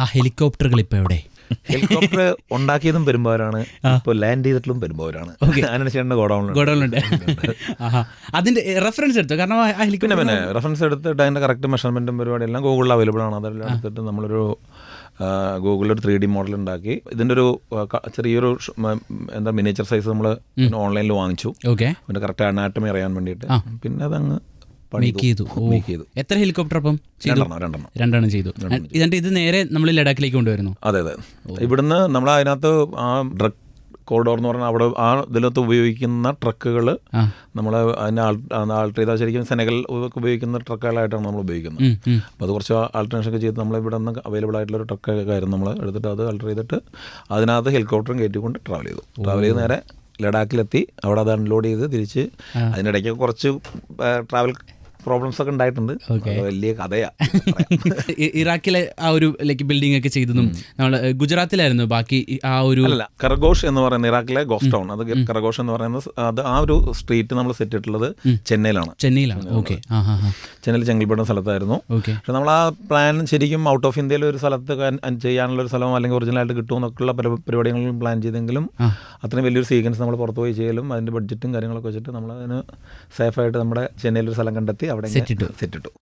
ആ ഹെലികോപ്റ്ററുകൾ ഇപ്പോൾ എവിടെ? ഹെലികോപ്റ്റർ ഉണ്ടാക്കിയതും പെരുമ്പാവൂരാണ് ഇപ്പോൾ ലാൻഡ് ചെയ്തിട്ടും പെരുമ്പാവൂരാണ്. ഗോഡൗണിൽ ഗോഡൗണിലുണ്ട്. അതിന്റെ റെഫറൻസ് എടുത്തു? കാരണം ആ പിന്നെ ഹെലികോപ്റ്റർ പിന്നെ റെഫറൻസ് എടുത്തിട്ട് അതിന്റെ കറക്റ്റ് മെഷർമെന്റും പരിപാടി എല്ലാം ഗൂഗിളിൽ അവൈലബിൾ ആണ്. അതെല്ലാം എടുത്തിട്ട് നമ്മളൊരു ഗൂഗിളിൽ ഒരു ത്രീ ഡി മോഡൽ ഉണ്ടാക്കി. ഇതിന്റെ ഒരു ചെറിയൊരു എന്താ മിനിയേച്ചർ സൈസ് നമ്മൾ ഓൺലൈനിൽ വാങ്ങിച്ചു. ഓക്കെ. കറക്റ്റ് അനാട്ടമി അറിയാൻ വേണ്ടിയിട്ട്. പിന്നെ അതങ്ങ് മേക്ക് ചെയ്തു. മേക്ക് ചെയ്തു. എത്ര ഹെലികോപ്റ്റർ അപ്പം? ചെയ്തു? രണ്ടെണ്ണം രണ്ടെണ്ണം. ചെയ്തു. എന്നിട്ട് ഇത് നേരെ നമ്മൾ ലഡാക്കിലേക്ക് കൊണ്ടുവരുന്നു. അതെ അതെ. ഇവിടുന്ന് നമ്മൾ അതിനകത്ത് ആ ഡ്രഗ് കോറിഡോർ എന്ന് പറഞ്ഞാൽ അവിടെ ആ ഇതിനകത്ത് ഉപയോഗിക്കുന്ന ട്രക്കുകൾ നമ്മൾ അതിനെ ആൾട്ടർ ചെയ്താൽ ശരിക്കും സെനകൾ ഉപയോഗിക്കുന്ന ട്രക്കുകളായിട്ടാണ് നമ്മൾ ഉപയോഗിക്കുന്നത്. അപ്പോൾ അത് കുറച്ച് ആൾട്ടർനേഷൻ ഒക്കെ ചെയ്ത് നമ്മൾ ഇവിടെ നിന്ന് അവൈലബിൾ ആയിട്ടുള്ള ഒരു ട്രക്കൊക്കെ ആയിരുന്നു നമ്മൾ എടുത്തിട്ട് അത് ആൾട്ടർ ചെയ്തിട്ട് അതിനകത്ത് ഹെലികോപ്റ്ററും കയറ്റിക്കൊണ്ട് ട്രാവൽ ചെയ്തു. ട്രാവൽ ചെയ്ത് നേരെ ലഡാക്കിലെത്തി. അവിടെ അത് അൺലോഡ് ചെയ്ത് തിരിച്ച് അതിനിടയ്ക്ക് കുറച്ച് ട്രാവൽ പ്രോബ്ലംസ് ഒക്കെ ഉണ്ടായിട്ടുണ്ട്. വലിയ കഥയാ. ഇറാഖിലെ ആ ഒരു ലൈക്ക് ബിൽഡിംഗ് ഒക്കെ ചെയ്തതും നമ്മൾ ഗുജറാത്തിലായിരുന്നു ബാക്കി ആ ഒരു അല്ല കറഗോഷ് എന്ന് പറയുന്ന ഇറാഖിലെ ഗോസ്റ്റ് ടൗൺ അത് കറഗോഷ് എന്ന് പറയുന്നത് അത് ആ ഒരു സ്ട്രീറ്റ് നമ്മൾ സെറ്റ് ഇട്ടിട്ടുള്ളത് ചെന്നൈയിലാണ്. ചെന്നൈയിലാണ്. ഓക്കെ ചെന്നൈയിൽ ചെങ്കൽപ്പേട്ട സ്ഥലത്തായിരുന്നു. പക്ഷെ നമ്മൾ ആ പ്ലാൻ ശരിക്കും ഔട്ട് ഓഫ് ഇന്ത്യയിൽ ഒരു സ്ഥലത്ത് ചെയ്യാനുള്ള ഒരു സ്ഥലം അല്ലെങ്കിൽ ഒറിജിനലായിട്ട് കിട്ടുമെന്നൊക്കെയുള്ള പല പരിപാടികളും പ്ലാൻ ചെയ്തെങ്കിലും. അത്രയും വലിയൊരു സീക്വൻസ് നമ്മൾ പുറത്ത് പോയി ചെയ്യലും അതിന്റെ ബഡ്ജറ്റും കാര്യങ്ങളൊക്കെ വെച്ചിട്ട് നമ്മൾ അതിന് സേഫായിട്ട് നമ്മുടെ ചെന്നൈയിൽ ഒരു സ്ഥലം കണ്ടെത്തി അവിടെ Set ഇട്ടു. സെറ്റ് ഇട്ടു